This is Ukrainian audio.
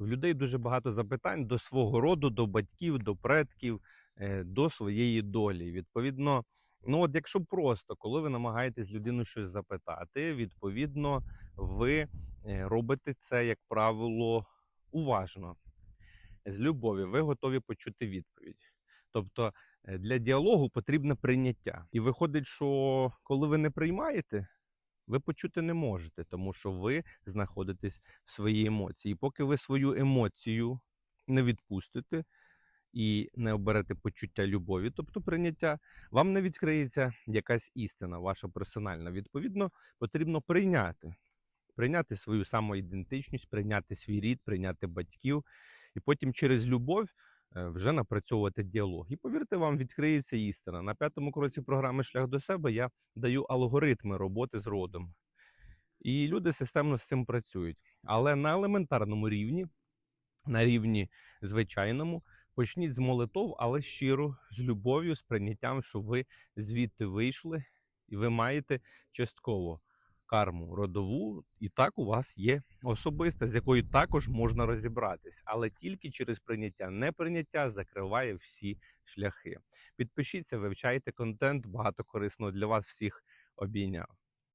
В людей дуже багато запитань до свого роду, до батьків, до предків, е, до своєї долі. Відповідно, ну от якщо просто, коли ви намагаєтесь людину щось запитати, відповідно, ви е, робите це, як правило, уважно, з любові. Ви готові почути відповідь. Тобто е, для діалогу потрібне прийняття. І виходить, що коли ви не приймаєте, ви почути не можете, тому що ви знаходитесь в своїй емоції. І поки ви свою емоцію не відпустите і не оберете почуття любові, тобто прийняття, вам не відкриється якась істина, ваша персональна. Відповідно, потрібно прийняти. Прийняти свою самоідентичність, прийняти свій рід, прийняти батьків, і потім через любов вже напрацьовувати діалог. І повірте, вам відкриється істина. На п'ятому кроці програми Шлях до себе я даю алгоритми роботи з родом. І люди системно з цим працюють. Але на елементарному рівні, на рівні звичайному, почніть з молитов, але щиро, з любов'ю, з прийняттям, що ви звідти вийшли, і ви маєте частково карму родову, і так у вас є особиста, з якою також можна розібратись, але тільки через прийняття. Неприйняття закриває всі шляхи. Підпишіться, вивчайте контент, багато корисного для вас всіх обійняв.